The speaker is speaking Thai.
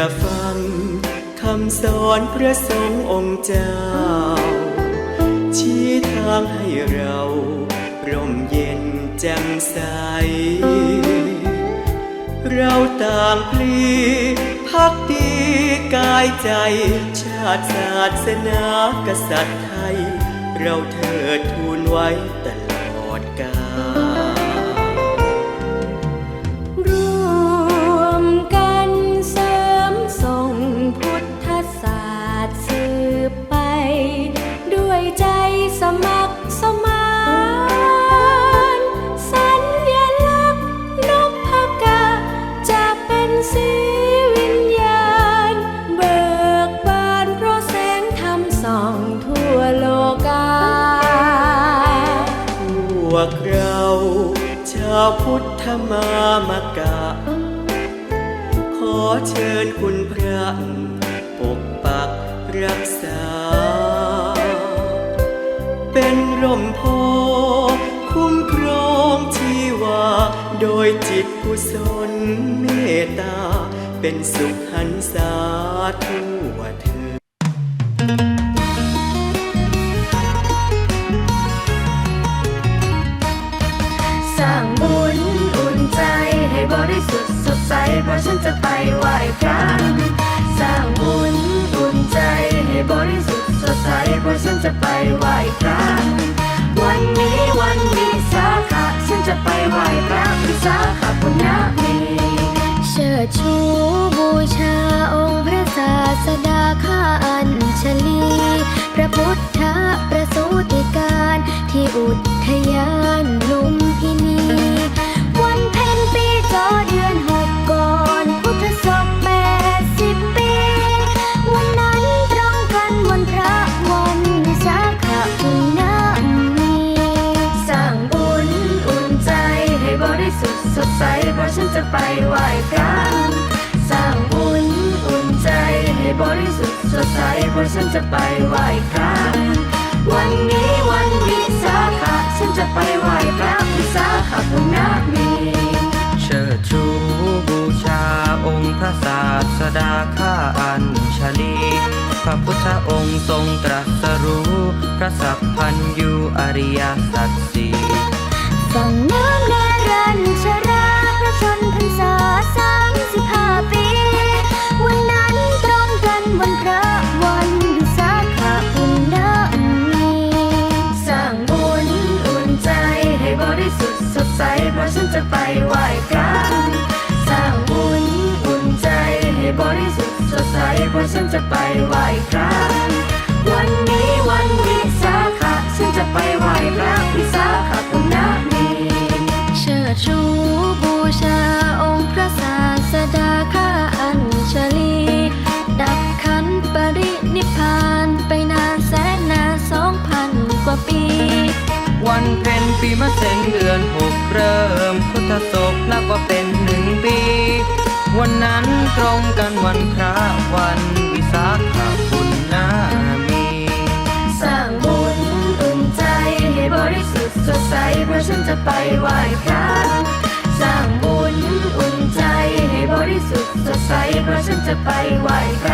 อฟังคำสอนพระสงฆ์องค์เจ้า ชี้ทางให้เราร่มเย็นแจ่มใส เราต่างพลีพักดีกายใจ ชาติศาสนากษัตริย์ไทย เราเถิดทูลไว้ตลอดกาล ทั่วโลกาพวกเราชาวพุทธมามกะ ขอเชิญคุณพระปกปักรักษา เป็นร่มโพคุ้มครองชีวา โดยจิตกุศลเมตตา เป็นสุขหันษาทั่วเธ เพราะฉันจะไปไหว้พระสร้างบุญอุ่นใจให้บริสุทธิ์สดใสเพราะฉันจะไปไหว้พระวันนี้วันนี้สาม สดใสเพราะฉันจะไปไหว้พระสร้างบุญอุ่นใจให้บริสุทธิ์สดใสเพราะฉันจะไปไหว้พระวันนี้วันวิสาขะฉันจะไปไหว้พระวิสาขบุญนามีเชิดชูบูชาองค์พระศาสดาข้าอัญชลีพระพุทธองค์ทรงตรัสรู้พระสัพพันยูอริยสัจสี่ฝั่งน้ำ สดใสเพราะฉันจะไปไหว้พระวันนี้วันวิสาขะฉันจะไปไหว้พระวิสาขบุญนามีเชิดชูบูชาองค์พระศาสดาข้าอัญชลี ดับขันปรินิพานไปนานแสนนานสองพันกว่าปี วันเพ็ญปีมะเสงเดือนหกเริ่มพุทธศกนับว่าเป็นหนึ่งปี วันนั้นตรงกันวันพระวันวิสาขบุญนามี สร้างบุญอุ่นใจให้บริสุทธิ์สดใสเพราะฉันจะไปไหว้พระสร้างบุญอุ่นใจให้บริสุทธิ์สดใสเพราะฉันจะไปไหว้พระ